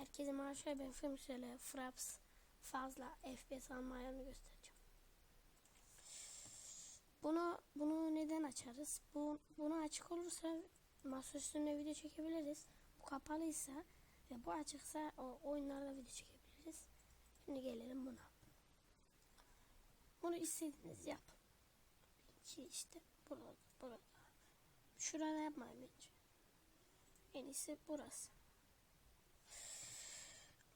Herkese merhaba ben Fırmışöyle Fraps fazla FPS almayanı göstereceğim. Bunu bunu neden açarız? Bu bunu açık olursa masa üstünde video çekebiliriz. Bu kapalıysa ve bu açıksa o oyunlarda video çekebiliriz. Şimdi gelelim buna. Bunu istediğiniz yapın. Ki işte burada burada. Şurada yapmayın bence. En iyisi burası.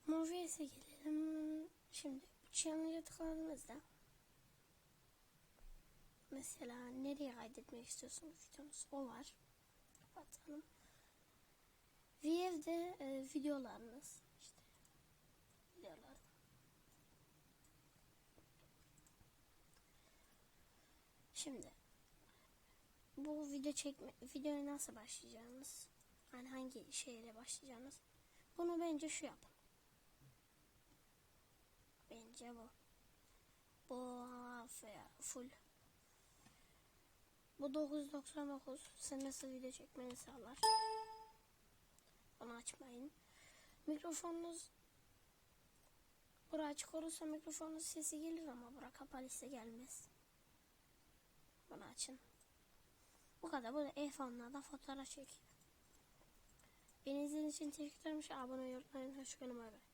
Movies'e gelelim. Şimdi bu challenge'a tıkladığınızda mesela nereye kaydetmek istiyorsunuz videonuz o var. Kapatalım. View'de e, videolarınız işte videolar. Şimdi bu video çekme videoya nasıl başlayacağınız yani hangi şeyle başlayacağınız bunu bence şu yapın. Bence bu. Full. Bu 999 sen nasıl video çekmeni sağlar. Onu açmayın. Mikrofonunuz Bura açık olursa mikrofonun sesi gelir ama bura kapalıysa gelmez. Bunu açın. Bu kadar. Burada iPhone'larda fotoğraf çekiyor. Beni izlediğiniz için teşekkür ederim. Abone olmayı unutmayın. Hoşçakalın. Bay bay.